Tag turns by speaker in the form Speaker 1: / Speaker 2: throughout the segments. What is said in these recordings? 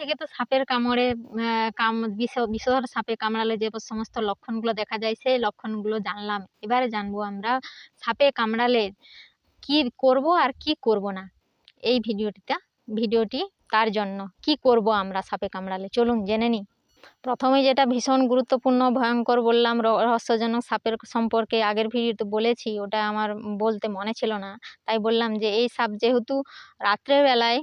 Speaker 1: থেকে তো সাপের কামড়ে কাম, বিষ, বিষধর সাপে কামড়ালে যে সমস্ত লক্ষণগুলো দেখা যায়, সেই লক্ষণগুলো জানলাম। এবারে জানব আমরা, সাপে কামড়ালে কি করব আর কি করব না? এই ভিডিওটিটা ভিডিওটি তার জন্য। কি করব আমরা সাপে কামড়ালে? চলুন জেনে নিই। প্রথমে যেটা ভীষণ গুরুত্বপূর্ণ, ভয়ঙ্কর বললাম রহস্যজনক সাপের সম্পর্কে আগের ভিডিওতে বলেছি, ওটা আমার বলতে মনে ছিল না। তাই বললাম যে, এই সাপ যেহেতু রাত্রেবেলায়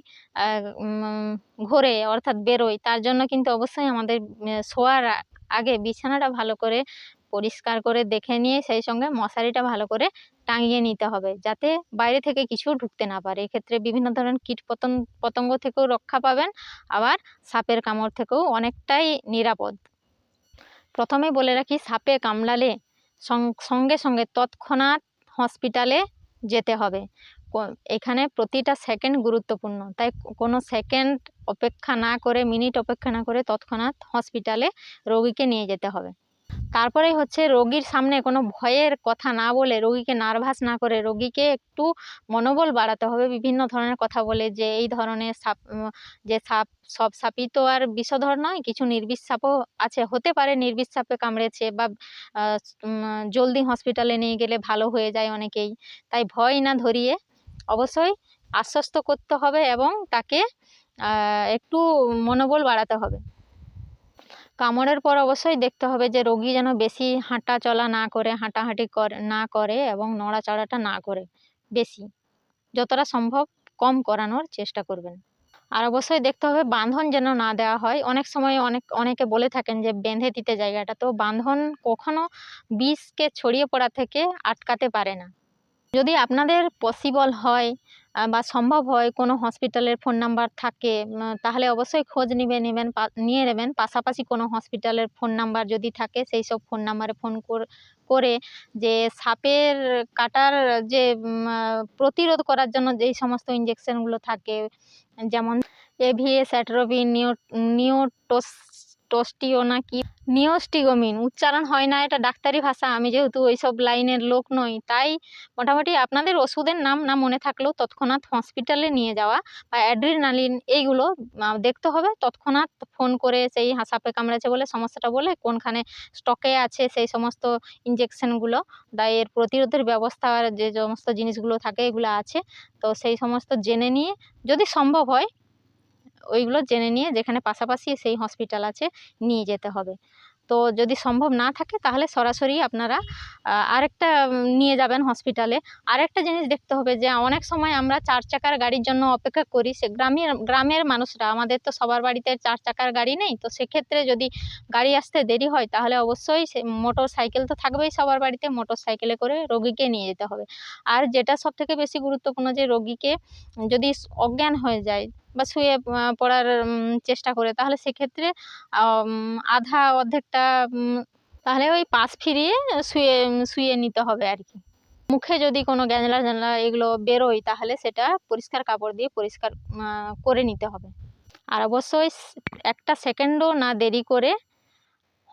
Speaker 1: ঘোরে, অর্থাৎ বেরোয়, তার জন্য কিন্তু অবশ্যই আমাদের শোয়ার আগে বিছানাটা ভালো করে পরিষ্কার করে দেখে নিয়ে সেই সঙ্গে মশারিটা ভালো করে টাঙিয়ে নিতে হবে, যাতে বাইরে থেকে কিছু ঢুকতে না পারে। এক্ষেত্রে বিভিন্ন ধরনের কীট পতঙ্গ পতঙ্গ থেকেও রক্ষা পাবেন, আবার সাপের কামড় থেকেও অনেকটাই নিরাপদ। প্রথমে বলে রাখি, সাপে কামড়ালে সঙ্গে সঙ্গে তৎক্ষণাৎ হসপিটালে যেতে হবে। এখানে প্রতিটা সেকেন্ড গুরুত্বপূর্ণ। তাই কোনো সেকেন্ড অপেক্ষা না করে, মিনিট অপেক্ষা না করে তৎক্ষণাৎ হসপিটালে রোগীকে নিয়ে যেতে হবে। তারপরেই হচ্ছে রোগীর সামনে কোনো ভয়ের কথা না বলে রোগীকে নার্ভাস না করে রোগীকে একটু মনোবল বাড়াতে হবে। বিভিন্ন ধরনের কথা বলে যে এই ধরনের সাপ যে সাপ, সব সাপই তো আর বিষধর নয়, কিছু নির্বিষ সাপও আছে। হতে পারে নির্বিষ সাপে কামড়েছে বা জলদি হসপিটালে নিয়ে গেলে ভালো হয়ে যায় অনেকেই। তাই ভয় না ধরিয়ে অবশ্যই আশ্বস্ত করতে হবে এবং তাকে একটু মনোবল বাড়াতে হবে। কামড়ের পর অবশ্যই দেখতে হবে যে রোগী যেন বেশি হাঁটা চলা না করে, হাঁটাহাঁটি করে, না করে এবং নড়াচড়াটা না করে বেশি। যতটা সম্ভব কম করানোর চেষ্টা করবেন। আর অবশ্যই দেখতে হবে বাঁধন যেন না দেওয়া হয়। অনেক সময় অনেক, অনেকে বলে থাকেন যে বেঁধে দিতে জায়গাটা। তো বাঁধন কখনো বিষকে ছড়িয়ে পড়া থেকে আটকাতে পারে না। যদি আপনাদের পসিবল হয় বা সম্ভব হয় কোনো হসপিটালের ফোন নাম্বার থাকে তাহলে অবশ্যই খোঁজ নিবে, নেবেন নিয়ে নেবেন। পাশাপাশি কোনো হসপিটালের ফোন নাম্বার যদি থাকে, সেই সব ফোন নাম্বারে ফোন করে যে সাপের কাটার যে প্রতিরোধ করার জন্য যেই সমস্ত ইঞ্জেকশনগুলো থাকে, যেমন এভিএস অ্যাট্রোবিন নিও নিওটোস টোস্টিও না কি নিওস্টিগোমিন উচ্চারণ হয় না, এটা ডাক্তারি ভাষা। আমি যেহেতু ওইসব লাইনের লোক নই, তাই মোটামুটি আপনাদের ওষুধের নাম না মনে থাকলেও তৎক্ষণাৎ হসপিটালে নিয়ে যাওয়া বা অ্যাড্রিনালিন এইগুলো দেখতে হবে। তৎক্ষণাৎ ফোন করে সেই হা- সাপে কামড়েছে বলে, সমস্যাটা বলে, কোনখানে স্টকে আছে সেই সমস্ত ইঞ্জেকশনগুলো বা এর প্রতিরোধের ব্যবস্থার যে সমস্ত জিনিসগুলো থাকে, এগুলো আছে। তো সেই সমস্ত জেনে নিয়ে যদি সম্ভব হয় ওইগুলো জেনে নিয়ে যেখানে পাশাপাশি সেই হসপিটাল আছে, নিয়ে যেতে হবে। তো যদি সম্ভব না থাকে তাহলে সরাসরি আপনারা আরেকটা নিয়ে যাবেন হসপিটালে। আরেকটা জিনিস দেখতে হবে যে অনেক সময় আমরা চার চাকার গাড়ির জন্য অপেক্ষা করি, সে গ্রামের গ্রামের মানুষরা, আমাদের তো সবার বাড়িতে চার চাকার গাড়ি নেই, তো সেক্ষেত্রে যদি গাড়ি আসতে দেরি হয় তাহলে অবশ্যই সে মোটর সাইকেল তো থাকবেই সবার বাড়িতে, মোটর সাইকেলে করে রোগীকে নিয়ে যেতে হবে। আর যেটা সব থেকে বেশি গুরুত্বপূর্ণ যে রোগীকে যদি অজ্ঞান হয়ে যায় বা শুয়ে পড়ার চেষ্টা করে। তাহলে সেক্ষেত্রে আধা অর্ধেকটা তাহলে ওই পাশ ফিরিয়ে শুয়ে শুয়ে নিতে হবে আর কি। মুখে যদি কোনো গ্যাঁজলা জ্যাঁজলা এগুলো বেরোয়, তাহলে সেটা পরিষ্কার কাপড় দিয়ে পরিষ্কার করে নিতে হবে। আর অবশ্যই একটা সেকেন্ডও না দেরি করে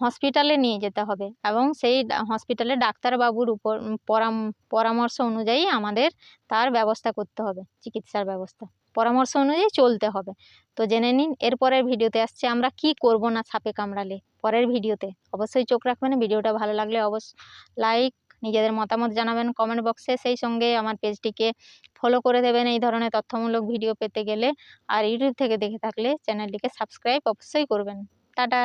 Speaker 1: হসপিটালে নিয়ে যেতে হবে। এবং সেই হসপিটালে ডাক্তারবাবুর উপর পরাম- পরামর্শ অনুযায়ী আমাদের তার ব্যবস্থা করতে হবে, চিকিৎসার ব্যবস্থা। পরামর্শ অনুযায়ী চলতে হবে। তো জেনে নিন এরপরের ভিডিওতে আসছে আমরা কি করব না সাপে কামড়ালে। পরের ভিডিওতে অবশ্যই চোখ রাখবেন, ভিডিওটা ভালো লাগলে অবশ্য লাইক, নিজেদের মতামত জানাবেন কমেন্ট বক্সে। সেই সঙ্গে আমার পেজটিকে ফলো করে দেবেন এই ধরনের তথ্যমূলক ভিডিও পেতে গেলে। আর ইউটিউব থেকে দেখে থাকলে চ্যানেলটিকে সাবস্ক্রাইব অবশ্যই করবেন। টাটা!